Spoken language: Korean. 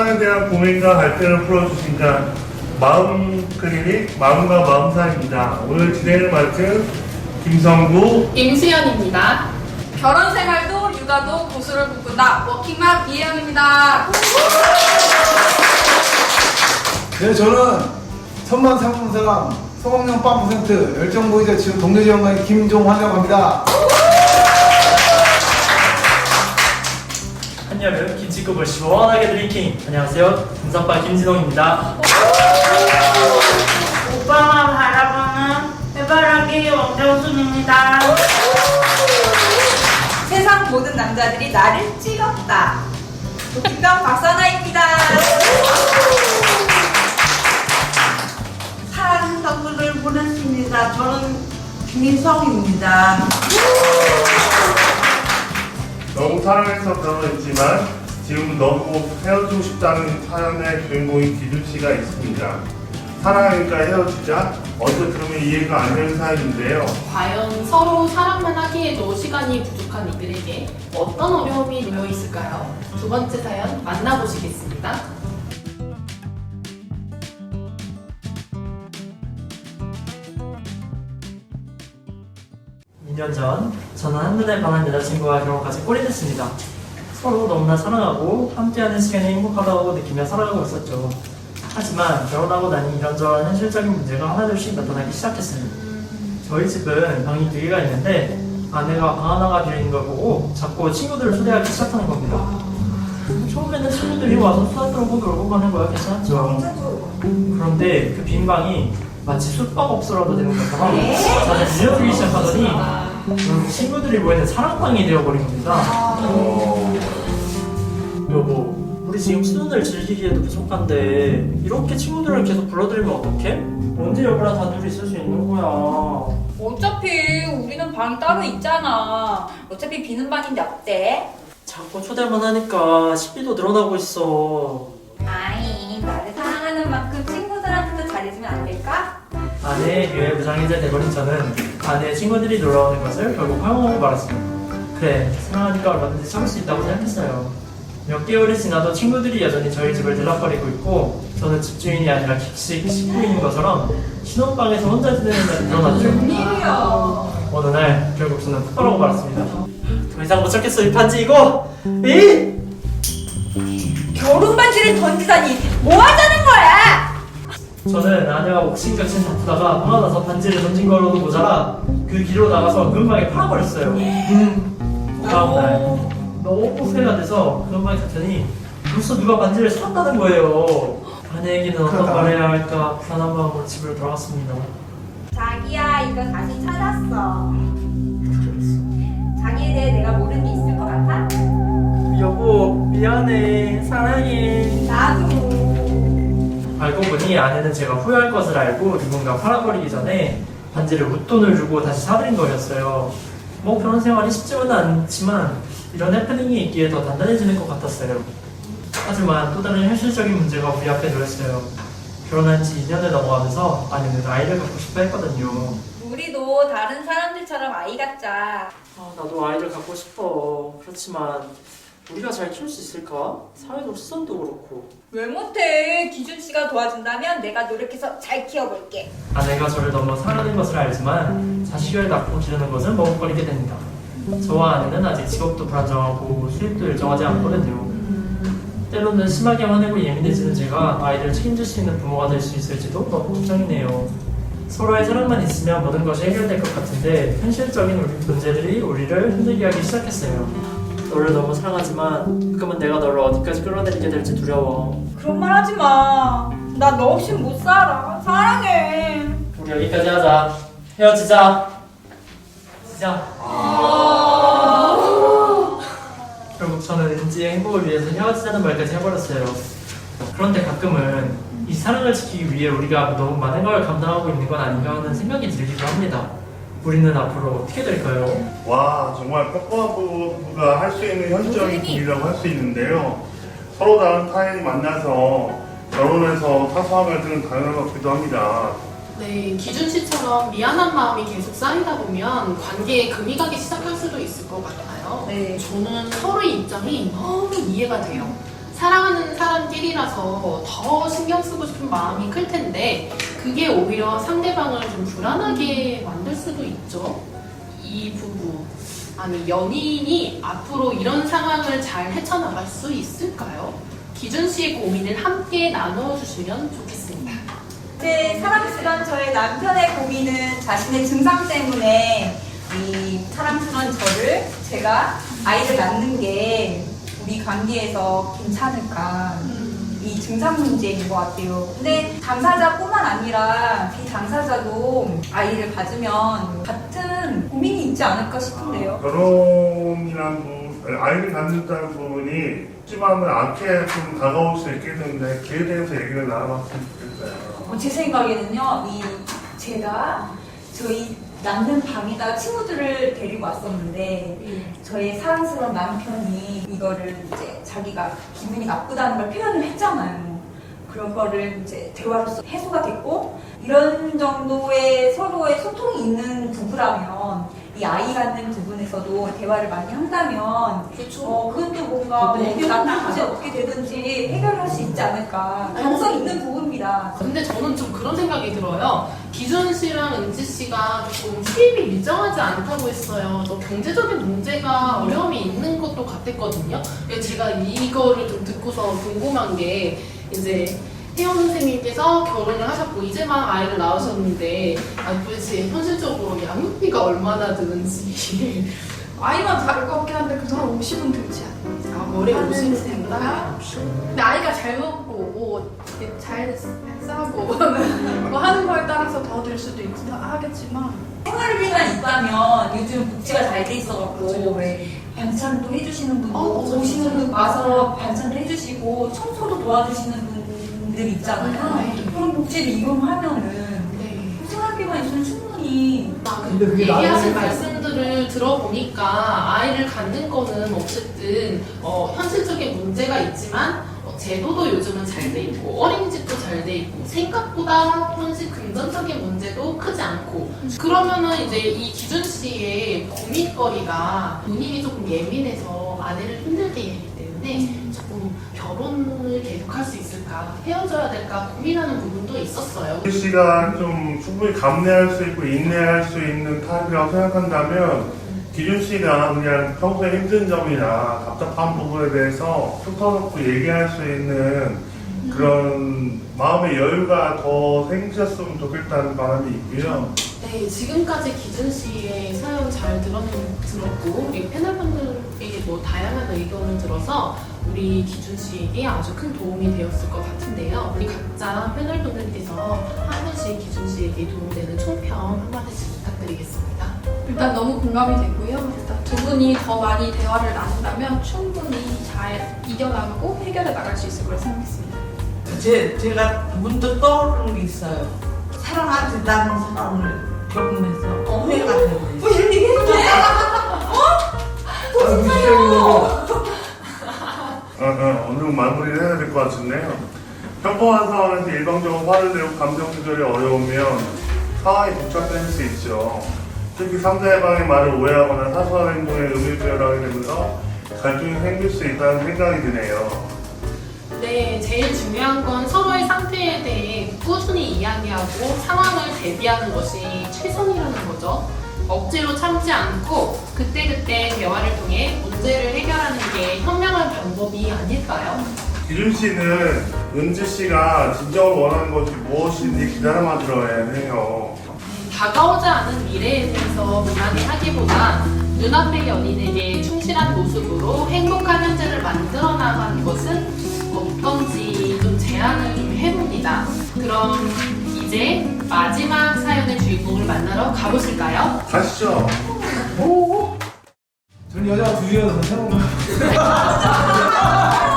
사랑에 대한 고민과 갈등을 풀어주신다. 마음 클리닉 마음과 마음 사입니다. 오늘 진행을 맡은 김성구 임수연입니다. 결혼 생활도 육아도 고수를 꿈꾼다. 워킹맘 이혜영입니다. 네, 저는 천만 상품 사람 성공령 빵 퍼센트 열정 보이자 지금 동료지원관의 김종환이라고 합니다. 한여름 김치국을 시원하게 드링킹 안녕하세요 김선빠 김진홍입니다 오빠만 바라보는 해바라기 원정순입니다. 세상 모든 남자들이 나를 찍었다. 김병 박선아입니다. 사랑하는 선물을 보냈습니다. 저는 김인성입니다. 너무 사랑해서 결혼했지만 지금 너무 헤어지고 싶다는 사연의 주인공인 기준 씨가 있습니다. 사랑하니까 헤어지자 어떻게 들으면 이해가 안 되는 사연인데요. 과연 서로 사랑만 하기에도 시간이 부족한 이들에게 어떤 어려움이 놓여 있을까요? 두 번째 사연 만나보시겠습니다. 2년 전 저는 한눈에 반한 여자친구와 결혼까지 꼴이 됐습니다. 서로 너무나 사랑하고 함께하는 시간이 행복하다고 느끼며 살아가고 있었죠. 하지만 결혼하고 나니 이런저런 현실적인 문제가 하나둘씩 나타나기 시작했어요 저희 집은 방이 두 개가 있는데 아내가 방 하나가 비어있는 걸 보고 자꾸 친구들을 초대하기 시작하는 겁니다. 처음에는 친구들이 와서 수다 떨고 놀고 가는 거야 괜찮았죠? 그런데 그 빈 방이 마치 숙박업소라도 되는 것처럼 저는 밀려들기 시작하더니 결국 친구들이 모이는 사랑방이 되어버린 겁니다 여보 우리 지금 수능을 즐기기에도 부족한데 이렇게 친구들을 계속 불러들이면 어떡해? 언제 여보랑 단둘이 있을 수 있는 거야 어차피 우리는 방이 따로 있잖아. 어차피 비는 방인데 어때? 자꾸 초대만 하니까 시비도 늘어나고 있어 아이, 나를 사랑하는 만큼 친구들한테도 잘해주면 안 될까? 아내의 유해 부장이자 돼버린 저는 아내의 친구들이 놀러오는 것을 결국 허용하고 말았습니다. 그래, 사랑하니까 얼마든지 참을 수 있다고 생각했어요. 몇 개월이 지나도 친구들이 여전히 저희 집을 들락거리고 있고 저는 집주인이 아니라 객식 식구인 것처럼 신혼방에서 혼자 지내는 날이 늘어났죠. 어느 날 결국 저는 폭발하고 말았습니다. 더 이상 못 참겠어 이 반지 이거! 이! 결혼 반지를 던지다니 뭐 하자는 거야? 저는 아내와 옥신각신 다투다가 화가 나서 반지를 던진 걸로도 모자라 그 길로 나가서 그 음방에 팔아버렸어요. 음. 다음날 너무 후회가 돼서 그 음방에 갔더니 벌써 누가 반지를 샀다는 거예요. 아내에게는 어떤 말을 해야 할까 불안한 마음으로 집으로 돌아왔습니다. 자기야, 이거 다시 찾았어. 자기에 대해 내가 모르는 게 있을 것 같아? 여보 미안해 사랑해. 나도. 알고 보니 아내는 제가 후회할 것을 알고 누군가 팔아버리기 전에 반지를 웃돈을 주고 다시 사들인 거였어요. 뭐 결혼 생활이 쉽지는 않지만 이런 해프닝이 있기에 더 단단해지는 것 같았어요. 하지만 또 다른 현실적인 문제가 우리 앞에 놓였어요. 결혼한 지 2년을 넘어가면서 아내는 아이를 갖고 싶어 했거든요. 우리도 다른 사람들처럼 아이 갖자. 아, 나도 아이를 갖고 싶어. 그렇지만 우리가 잘 키울 수 있을까? 사회적 시선도 그렇고. 왜 못해? 기준 씨가 도와준다면 내가 노력해서 잘 키워볼게. 아내가 저를 너무 사랑하는 것을 알지만 자식을 낳고 기르는 것은 머뭇거리게 됩니다. 저와 아내는 아직 직업도 불안정하고 수입도 일정하지 않거든요. 때로는 심하게 화내고 예민해지는 제가 아이를 책임질 수 있는 부모가 될 수 있을지도 너무 걱정이네요. 서로의 사랑만 있으면 모든 것이 해결될 것 같은데 현실적인 우리 문제들이 우리를 힘들게 하기 시작했어요. 너를 너무 사랑하지만 가끔은 내가 너를 어디까지 끌어내리게 될지 두려워. 그런 말 하지 마. 나 너 없이는 못 살아. 사랑해. 우리 여기까지 하자. 헤어지자. 시작. 결국 저는 은지의 행복을 위해서 헤어지자는 말까지 해버렸어요. 그런데 가끔은 이 사랑을 지키기 위해 우리가 너무 많은 걸 감당하고 있는 건 아닌가 하는 생각이 들기도 합니다. 우리는 앞으로 어떻게 될까요? 와 정말 ป๊뽀한 부부가 할 수 있는 현실적인 고민이라고 할 수 있는데요. 서로 다른 타인이 만나서 결혼해서 사소한 갈등은 당연한 것 같기도 합니다. 네, 기준 씨처럼 미안한 마음이 계속 쌓이다 보면 관계에 금이 가기 시작할 수도 있을 것 같아요. 네. 저는 서로의 입장이 너무 이해가 돼요. 사랑하는 사람끼리라서 더 신경 쓰고 싶은 마음이 클 텐데 그게 오히려 상대방을 좀 불안하게 만들 수도 있죠. 이 부부 아니 연인이 앞으로 이런 상황을 잘 헤쳐나갈 수 있을까요? 기준 씨의 고민을 함께 나눠주시면 좋겠습니다. 네, 사랑스런 저의 남편의 고민은 자신의 증상 때문에 이 사랑스런 저를 제가 아이를 낳는 게 우리 관계에서 괜찮을까 이 증상 문제인 것 같아요. 근데 당사자뿐만 아니라 비당사자도 아이를 가지면 같은 고민이 있지 않을까 싶은데요. 결혼이란 부 아이를 갖는다는 부분이 쉽지만은 않게 좀 다가올 수 있겠는데 그에 대해서 얘기를 나눠봤으면 좋겠어요. 어, 제 생각에는요, 이 제가 저희 남편 방에다가 친구들을 데리고 왔었는데 저의 사랑스러운 남편이 이거를 이제 자기가 기분이 나쁘다는 걸 표현을 했잖아요. 그런 거를 이제 대화로서 해소가 됐고 이런 정도의 서로의 소통이 있는 부부라면 이 아이 갖는 부분에서도 대화를 많이 한다면 그렇죠. 어, 그것도 뭔가 네. 어떻게 나쁜지 어떻게 되든지 해결할 수 있지 않을까 가능성 있는 부분입니다. 근데 저는 좀 그런 생각이 들어요. 기준 씨랑 은지 씨가 조금 수입이 일정하지 않다고 했어요. 또 경제적인 문제가 어려움이 있는 것도 같았거든요. 그래서 제가 이거를 좀 듣고서 궁금한 게 이제 혜영 선생님께서 결혼을 하셨고 이제만 아이를 낳으셨는데 아, 도대체 현실적으로 양육비가 얼마나 드는지 아이만 다를 것 같긴 한데 그 사람 50은 들지 않아요. 아, 머리 하는 오시는 생각? 근데 아이가 잘 먹고 뭐잘 싸고 뭐 하는 거에 따라서 더 들 수도 있긴 하겠지만 생활비만 있다면 요즘 복지가 잘 돼 있어갖고 왜 반찬도 해주시는 분도 어, 오시는 분. 와서 반찬도 해주시고 청소도 도와주시는 분 들 있잖아요. 네. 그런 복지를 이용하면은 네. 생활비만 있으면 충분히 아, 근데 그게 얘기하신 나중에- 말씀들을 들어보니까 아이를 갖는 거는 어쨌든 어, 현실적인 문제가 있지만 어, 제도도 요즘은 잘 돼 있고 어린이집도 잘 돼 있고 생각보다 현실 금전적인 문제도 크지 않고 그러면은 이제 이 기준 씨의 고민거리가 본인이 조금 예민해서 아내를 힘들게 하기 때문에 조금 결혼을 계속할 수 있을까 헤어져야 될까 고민하는 부분도 있었어요. 기 씨가 좀 충분히 감내할 수 있고 인내할 수 있는 타입이라고 생각한다면 기준 씨가 그냥 평소에 힘든 점이나 답답한 부분에 대해서 속 터놓고 얘기할 수 있는 그런 마음의 여유가 더 생기셨으면 좋겠다는 바람이 있고요. 네, 지금까지 기준 씨의 사연 잘 들었, 들었고, 우리 패널분들에게 뭐 다양한 의견을 들어서 우리 기준 씨에게 아주 큰 도움이 되었을 것 같은데요. 우리 각자 패널분들께서 한 분씩 기준 씨에게 도움되는 총평 한마디씩 부탁드리겠습니다. 일단 너무 공감이 되고요. 일단 두 분이 더 많이 대화를 나눈다면 충분히 잘 이겨나가고 해결해 나갈 수 있을 거라 생각했습니다. 제, 제가 문득 떠오르는 게 있어요. 사랑하지다는 사람을 겪으면서 후회가 되는 뭐 이런 얘기 해도 아, 무시적이고 어, 어, 어느 정도 마무리를 해야 될 것 같은데요. 평범한 상황에서 일방적으로 화를 내고 감정 조절이 어려우면 상황이 복잡해질 수 있죠. 특히 상대방의 말을 오해하거나 사소한 행동에 의미부여하게 되면서 갈등이 생길 수 있다는 생각이 드네요. 네, 제일 중요한 건 서로의 상태에 대해 꾸준히 이야기하고 상황을 대비하는 것이 최선이라는 거죠. 억지로 참지 않고 그때그때 대화를 통해 문제를 해결하는 게 현명한 방법이 아닐까요? 기준 씨는 은지 씨가 진정으로 원하는 것이 무엇인지 기다려만 들어야 해요. 다가오지 않은 미래에 대해서 불안해하기보다 눈앞의 연인에게 충실한 모습으로 행복한 현재를 만들어 나가는 것은 어떤지 좀 제안을 좀 해봅니다. 그럼 이제 마지막 사연의 주인공을 만나러 가보실까요? 가시죠. 저는 여자가 둘이어서 새로운 거 MC인